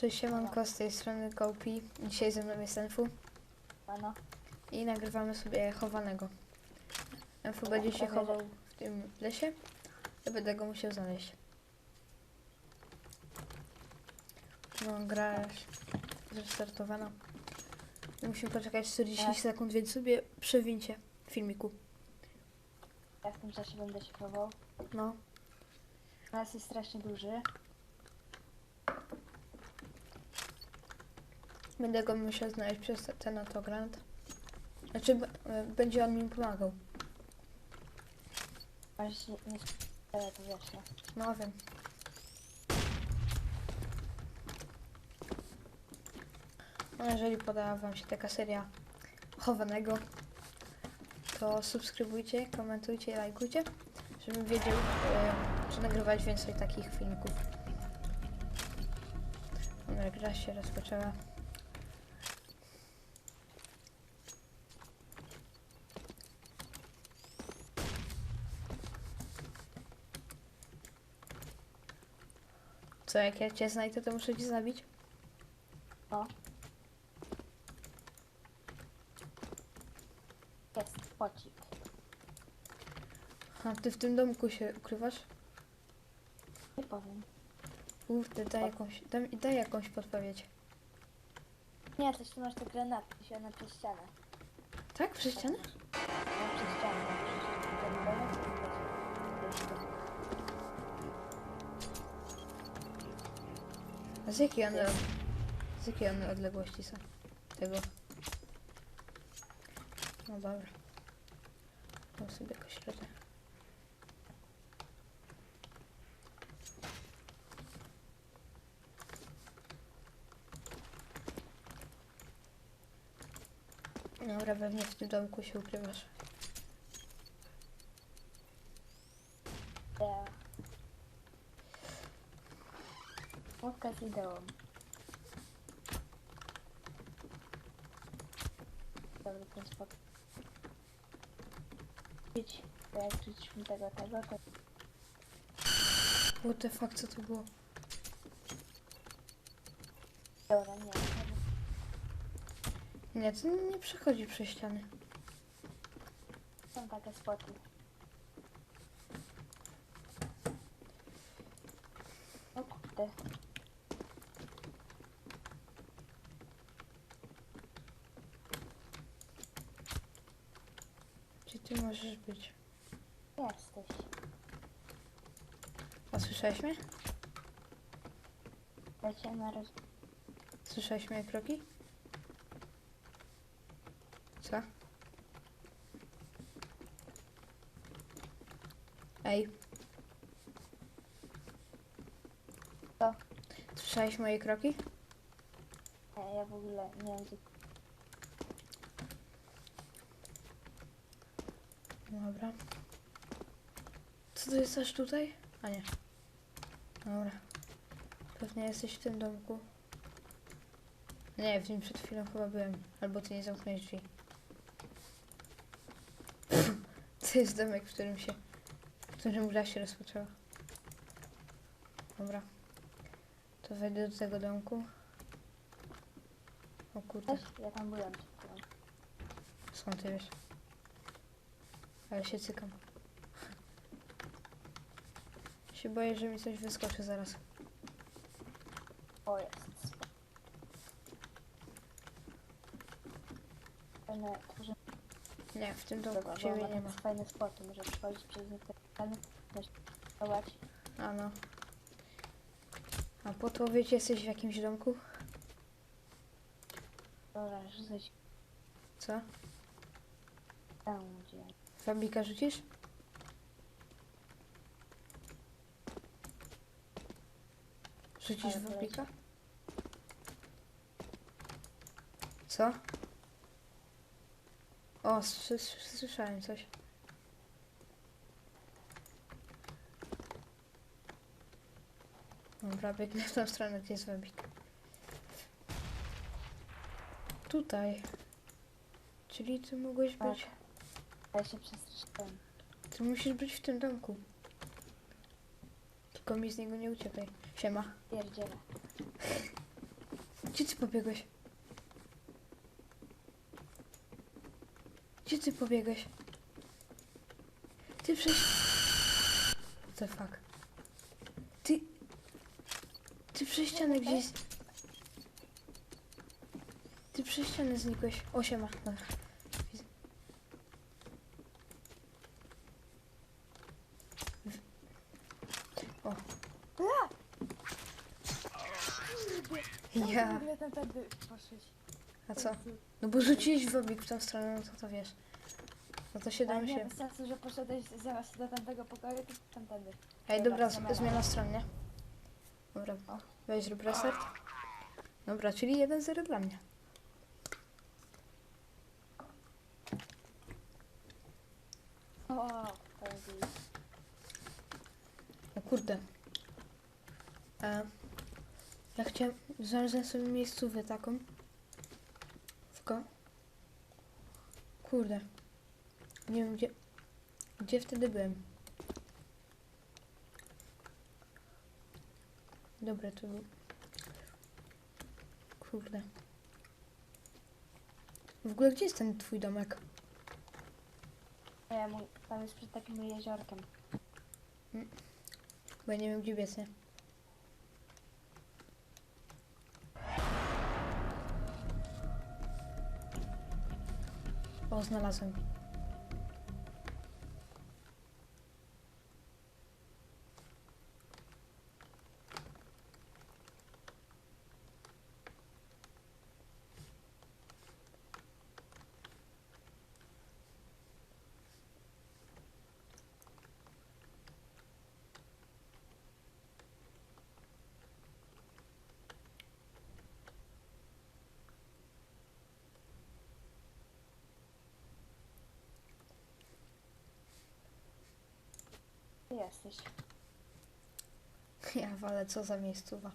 Cześć siemanko, z tej strony Kopi. Dzisiaj ze mną jest Enfu Ano, i nagrywamy sobie chowanego. Enfu będzie się chował w tym lesie. Ja będę go musiał znaleźć. No, gra zrestartowana. Musimy poczekać 40 Tak. sekund, więc sobie przewincie filmiku. ja w tym czasie będę się chował. No, Las jest strasznie duży. Będę go musiał znaleźć przez ten autogrant. Znaczy, e, będzie on mi pomagał. Masz nie, to wiesz? No wiem. No jeżeli podoba Wam się taka seria chowanego, to subskrybujcie, komentujcie i lajkujcie, żebym wiedział, e, czy nagrywać więcej takich filmików. Dobra, gra się rozpoczęła. Co, jak ja Cię znajdę, to muszę Cię zabić? No. Jest pocik. A Ty w tym domku się ukrywasz? Nie powiem. Kurde, daj jakąś, daj, daj jakąś podpowiedź. Nie, coś tu masz te granaty, się przez ścianę. Tak? Przez ścianę? A z jakiej one, z jakiej one odległości są? Tego. No dobra. Mam sobie jakoś radę. Dobra, pewnie w tym domku się ukrywasz. Ja. Łódka z ideą. Dobry ten. Idź, jak rzuciliśmy tego, tego, to What the fuck, co to było? dobra, nie. Nie, to nie przechodzi przez ściany. Są takie spoty. O kurde. Gdzie ty możesz być? Jesteś. A słyszałeś mnie? Lecie na roz... Słyszałeś moje kroki? Co? Ej. Co? Słyszałeś moje kroki? Nie, ja w ogóle nie wiem, gdzie... Dobra. Co to jest aż tutaj? A nie. Dobra. Pewnie jesteś w tym domku. Nie, w nim przed chwilą chyba byłem. Albo ty nie zamknąłeś drzwi. To jest domek, w którym się... w którym gra się rozpoczęła. Dobra. To wejdę do tego domku. O kurde? Ja tam byłem skąd ty wiesz? Ale się cykam. Się boję, że mi coś wyskoczy zaraz. O, jest. Fajne, tworzy... Nie, w tym domku ciebie nie ma. fajne spoty, może przechodzić przez też chować. A no. A po to wiecie, jesteś w jakimś domku? Dobra, rzucać Co? tam, gdzie... Fabika rzucisz? Rzucisz Ale? Co? O, sły- sły- słyszałem coś. Dobra, biegnę w tą stronę, gdzie jest wabik. Tutaj. Czyli ty mogłeś Tak. być... Ja się przestraszyłem. Ty musisz być w tym domku. Tylko mi z niego nie uciekaj. Siema. Pierdziele. Gdzie ty pobiegłeś? Gdzie ty pobiegłeś? Ty przecież... What the fuck? Ty... Ty przez ścianę gdzieś... Ty przez ścianę znikłeś. O, siema. Dobra. Widzę. W- O. Ja. Ten tędy poszedł. A co? No bo rzuciłeś wobik w tą stronę, no to to wiesz. No to się Ale nie, domyślam. bez sensu, że poszedłeś zaraz do tamtego pokoju, to tamtędy. Ej, Dobra, z- zmiana stron, nie? Dobra, weź zrób reset. Dobra, czyli 1-0 dla mnie. O, powiem O kurde. E, ja chciałem, znalazłem sobie miejscówę taką. Tylko... Kurde. Nie wiem gdzie... Gdzie wtedy byłem. Dobra, to był... Kurde. W ogóle gdzie jest ten twój domek? Nie, mój, tam jest przed takim jeziorkiem. Bo ja nie wiem gdzie biec, nie? O, znalazłem. Ty jesteś. Ja walę, co za miejscowa.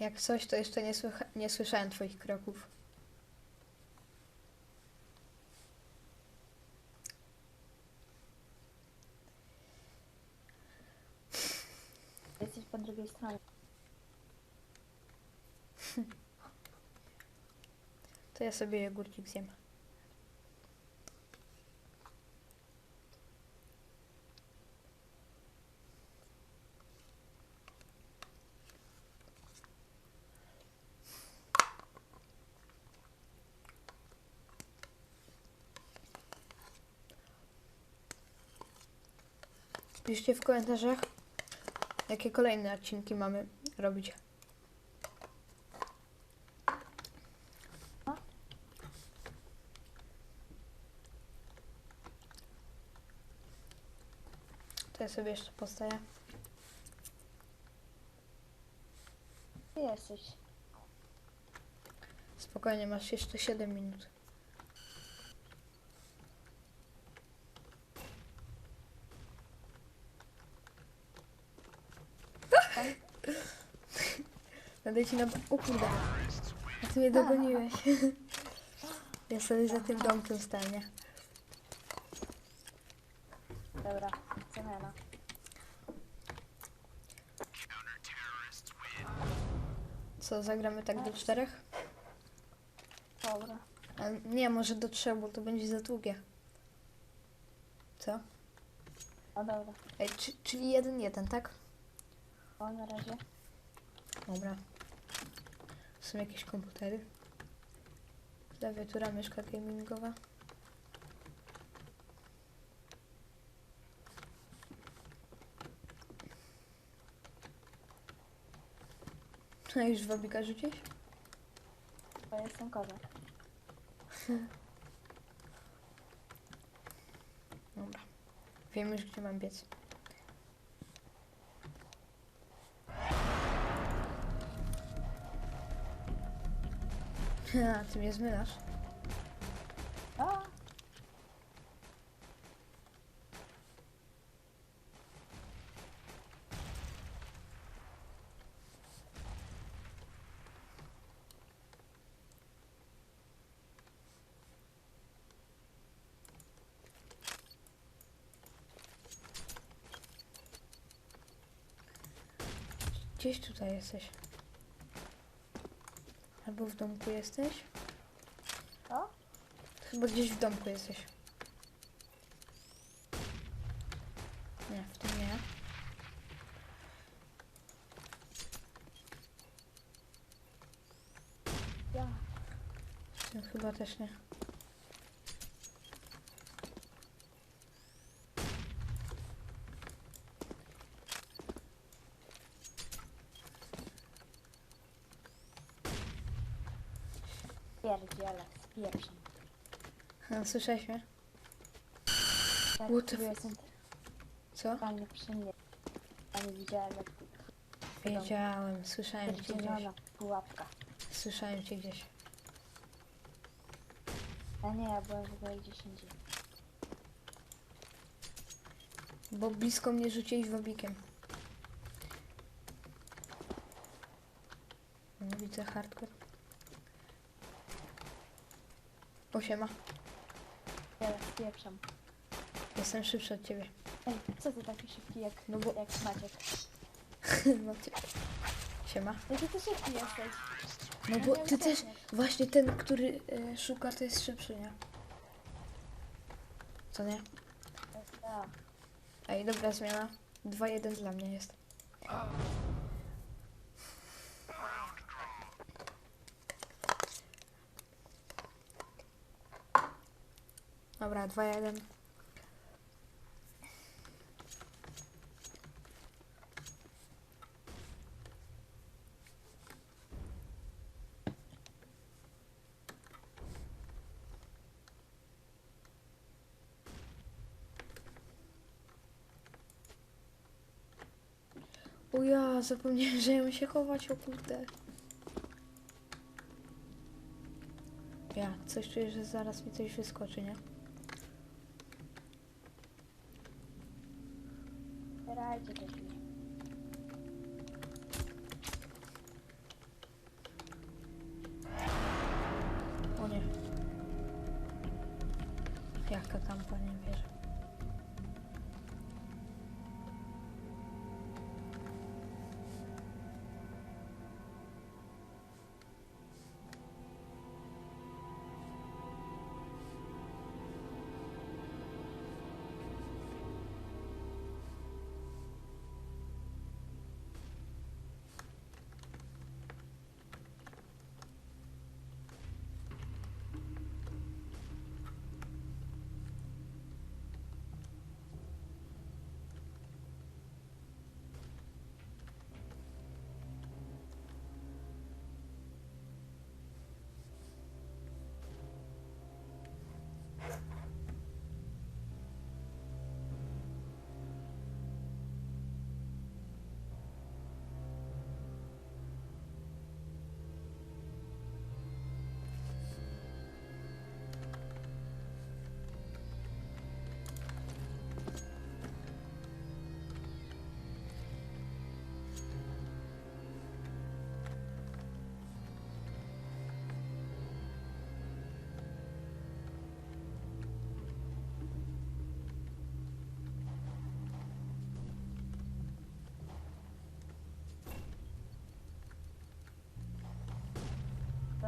Jak coś, to jeszcze nie, słycha- nie słyszałem twoich kroków. Jesteś po drugiej stronie. To ja sobie jogurcik zjem. Piszcie w komentarzach, jakie kolejne odcinki mamy robić. To ja sobie jeszcze postaję. Jesteś. Spokojnie, masz jeszcze 7 minut. Będę ci na... O kurde. A ty mnie dogoniłeś. Ja sobie za tym domkiem stanie. Dobra, zmiana. Co, zagramy tak do czterech? Dobra. A nie, może do trzech, bo to będzie za długie. Co? O dobra. Ej, czy, czyli jeden, jeden, tak? O na razie. Dobra. Są jakieś komputery. Klawiatura, myszka gamingowa. A już wabika rzuciłeś? To jestem kozak. Dobra. Wiem już, gdzie mam biec. A, ty mnie zmylasz. A! Gdzieś tutaj jesteś. Albo w domku jesteś? Co? Chyba gdzieś w domku jesteś. Nie, w tym nie. Ja. W tym chyba też nie. Z pierwszym. A, słyszałeś mnie? Ja What the f- jestem Co? totalnie przy mnie. Ja nie widziałem jak Wiedziałem, słyszałem cię gdzieś. pierdzielona pułapka. Słyszałem cię gdzieś. A nie, ja byłem w ogóle gdzieś indziej. Bo blisko mnie rzuciłeś wabikiem. No, widzę hardcore. Osiema. Ja spieprzam. Jestem szybszy od ciebie. Ej, co ty taki szybki jak, No bo- jak Maciek? No, ty... Siema. Jaki ty szybki jesteś? No Ja bo ty też, właśnie ten, który e, szuka, to jest szybszy, nie? Co nie? Ja. Ej, dobra zmiana. 2-1 dla mnie jest. Dobra, 2-1. O ja, zapomniałem, że ja się chować, o kurde. Ja, coś czuję, że zaraz mi coś wyskoczy, nie? радио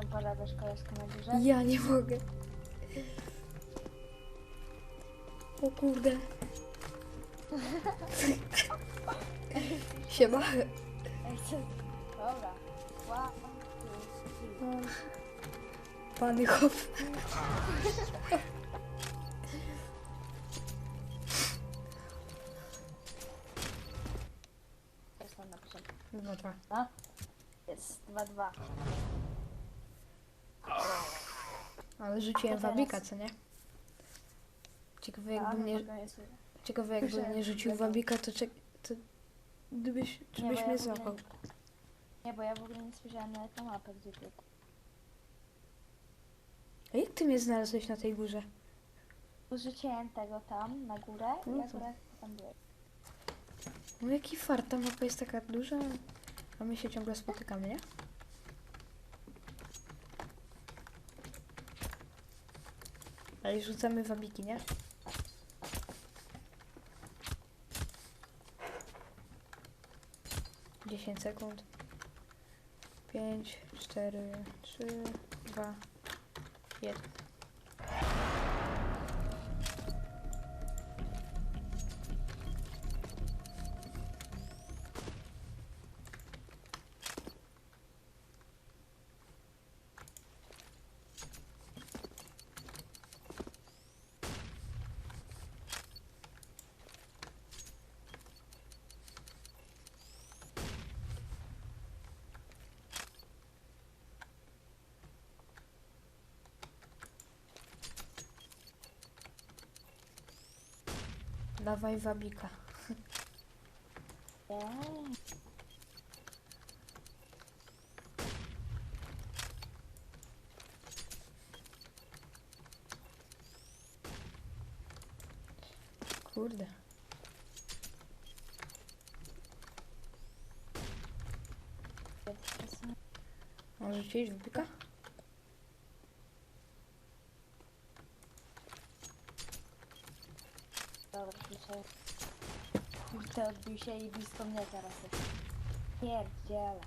Tam pada do szkoły na górze. Ja nie mogę. O kurde. Siema. Ej, co? Dobra. Two, three. Pany hop. Jest tam napisane. Dwa, dwa. No. Jest 2-2. A ale rzuciłem teraz. wabika, co nie? Ciekawe A, jakby no mnie, ciekawe jakby mnie rzucił wabika, to, czek, to gdybyś, czy byś mnie złapał? Nie, bo ja w ogóle nie spojrzałem na tę mapę, gdzie ty. A jak ty mnie znalazłeś na tej górze? Rzuciłem tego tam, na górę i No to- akurat tam byłeś. No jaki fart, ta mapa jest taka duża, a my się ciągle spotykamy, nie? Ale rzucamy wabiki, nie? Dziesięć sekund. Pięć, cztery, trzy, dwa, jeden. Dawaj wabika. Eee, Kurde. więc czasem- Mam rzucić wabika? Dobra, dzisiaj. Kurde, odbił się i blisko mnie teraz jest. Pierdziele.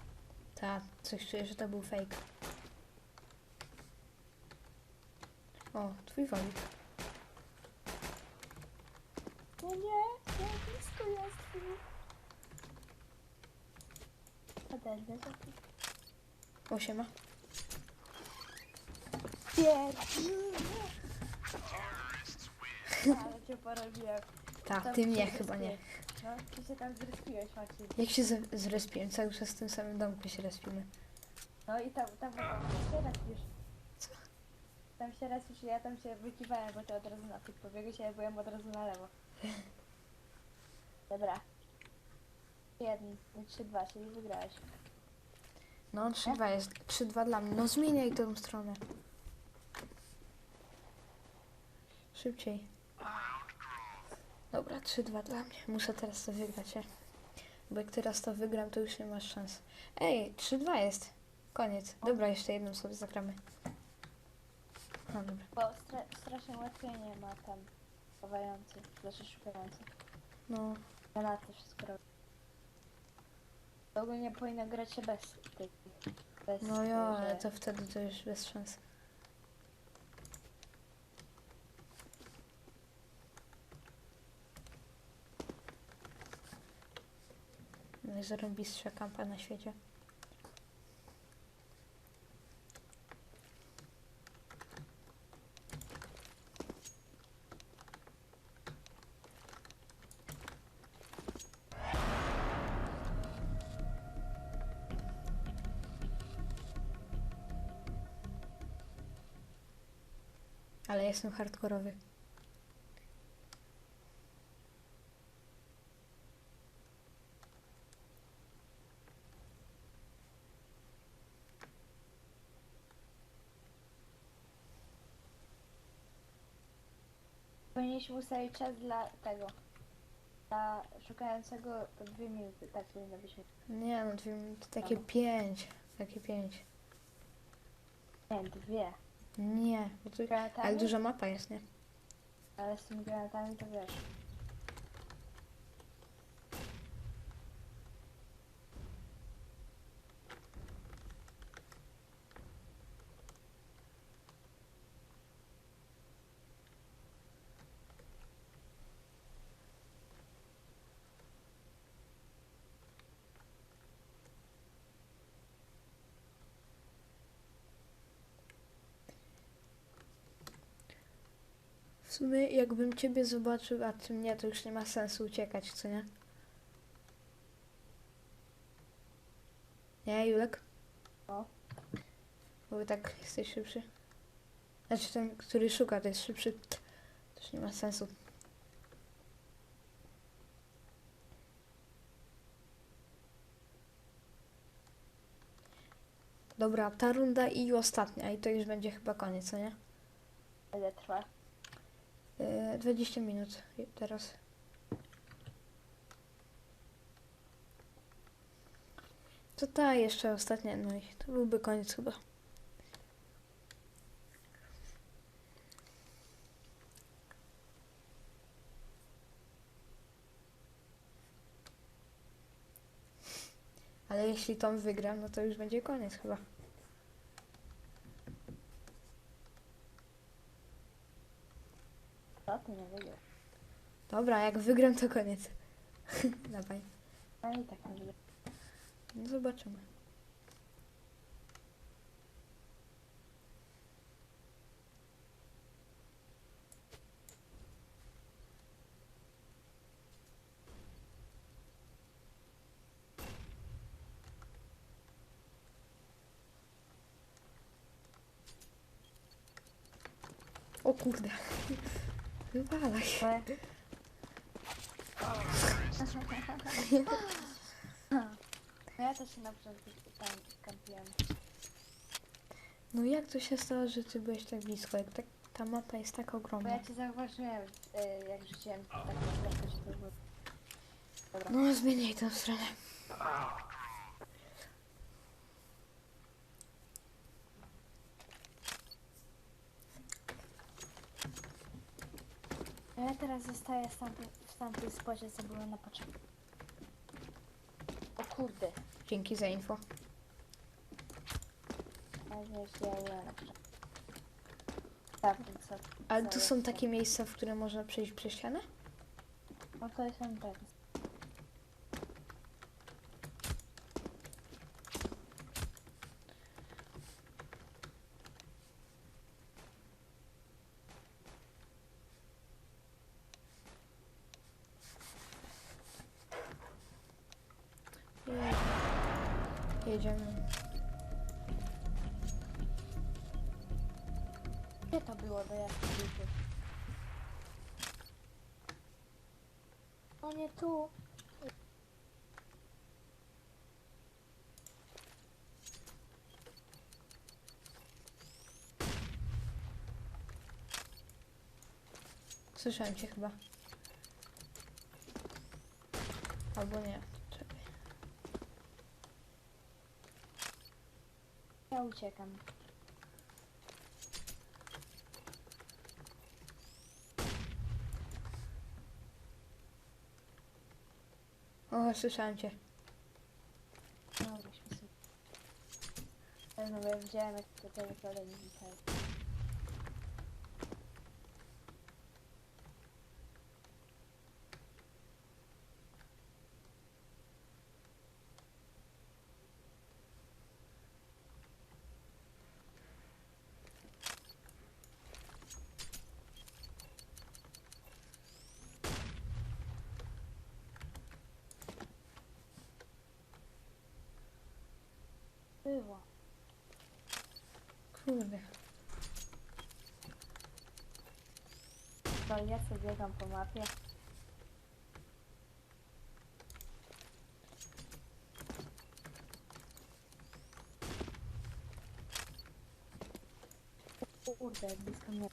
Ta, coś czuję, że to był fake. O, twój wabik. No nie, nie, blisko jest. Odejdę za to. O, siema. Pierdziele. Ale cię porobiłem. Ta, Tam ty mnie chyba nie. No, ty się tam zrespiłeś, Maciej. Jak się z- zrespiłem? Cały czas w tym samym domku się respimy. No i tam, tam, tam się respisz. Tam się respisz i ja tam się wykiwałem, bo ty od razu na tyk pobiegłeś, a ja byłem od razu na lewo. Dobra. Jeden, trzy, dwa, czyli wygrałeś. No, 3-2 jest. 3-2 dla mnie. No, zmieniaj tą stronę. Szybciej. Dobra, 3-2 dla mnie. Muszę teraz to wygrać, nie? Bo jak teraz to wygram, to już nie masz szans. Ej, 3-2 jest. Koniec. Dobra, jeszcze jedną sobie zagramy. No dobra. Bo stra strasznie ułatwienie ma tam chowający, znaczy szukający. No, Granaty wszystko robi. Ogólnie powinno grać się bez tych. Bez, no ja, ale to wtedy to już bez szans. Najzarąbistsza kampa na świecie. Ale jestem hardkorowy. Powinniśmy ustawić czas dla tego. Dla szukającego to dwie minuty, tak powinno być. Nie no, dwie minuty, takie Dobra. pięć. Takie pięć. Nie, dwie. Nie, bo tu... Granatami? Ale duża mapa jest, nie? Ale z tymi granatami to wiesz. W sumie jakbym ciebie zobaczył, a ty mnie, to już nie ma sensu uciekać, co nie? Nie, Julek? No. Bo tak jesteś szybszy. Znaczy ten, który szuka, to jest szybszy. Też nie ma sensu. Dobra, ta runda i ostatnia. I to już będzie chyba koniec, co nie? Ile trwa? Yy, 20 minut i teraz. To ta jeszcze ostatnia, no i to byłby koniec chyba. Ale jeśli Tom wygra, no to już będzie koniec chyba. Nie? Dobra, jak wygram, to koniec. Dawaj. No i tak nie. No zobaczymy. O kurde. Wywalaj. No ja też się na początku tam kampiłem. No jak to się stało, że ty byłeś tak blisko? Jak tak, ta mapa jest tak Bo ogromna. ja cię zauważyłem, y, jak rzuciłem klatkę, że to było... Dobra. No zmieniaj tę stronę. A ja teraz zostaję w tamtym, w tamtym spocie, co było na początku. O kurde. Dzięki za info. Ale tu są takie miejsca, w które można przejść przez ścianę? No to jest pewny. Było do dupy? O nie tu. Słyszałem cię chyba. Albo nie. Czekaj. Ja uciekam. O, słyszałem cię. No, weźmy sobie. Ja widziałem, jak to. Było. Kurde. To ja sobie biegam po mapie. Kurde, blisko mnie.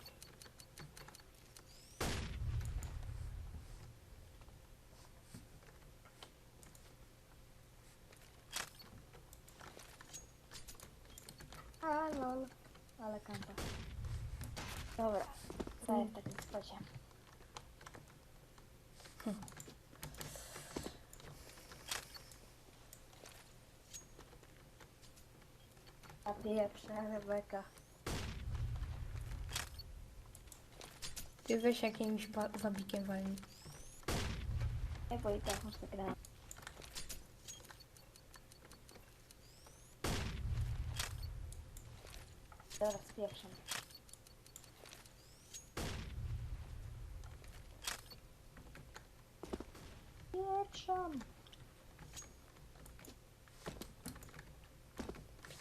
A lol, ale kampa. Dobra, jest w takim spocie? A pierwsza Rebeka. Ty weź jakimś wa- wabikiem walni. Nie, bo i tak tak grać. Dobra, z pierwszą. Pierwszą.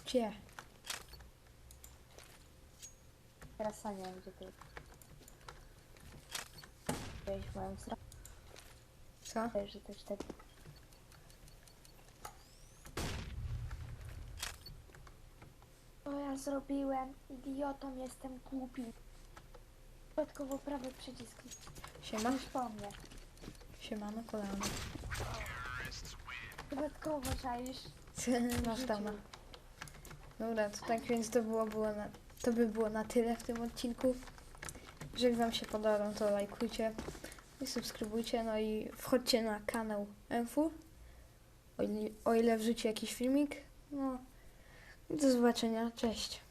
Gdzie? Teraz sam nie wiem, gdzie ty. Wejść w moją stronę, Co? że też tak. Co ja zrobiłem? Idiotą jestem głupi. Przypadkowo prawy przycisk. Siema. Już po mnie. Siemano, kolano. Przypadkowo czaisz. Masz tam. Dobra, to tak więc to było, było na, to by było na tyle w tym odcinku. Jeżeli Wam się podobało, to lajkujcie i subskrybujcie, no i wchodźcie na kanał Enfu, o ile, o ile wrzuci jakiś filmik. No, do zobaczenia, cześć.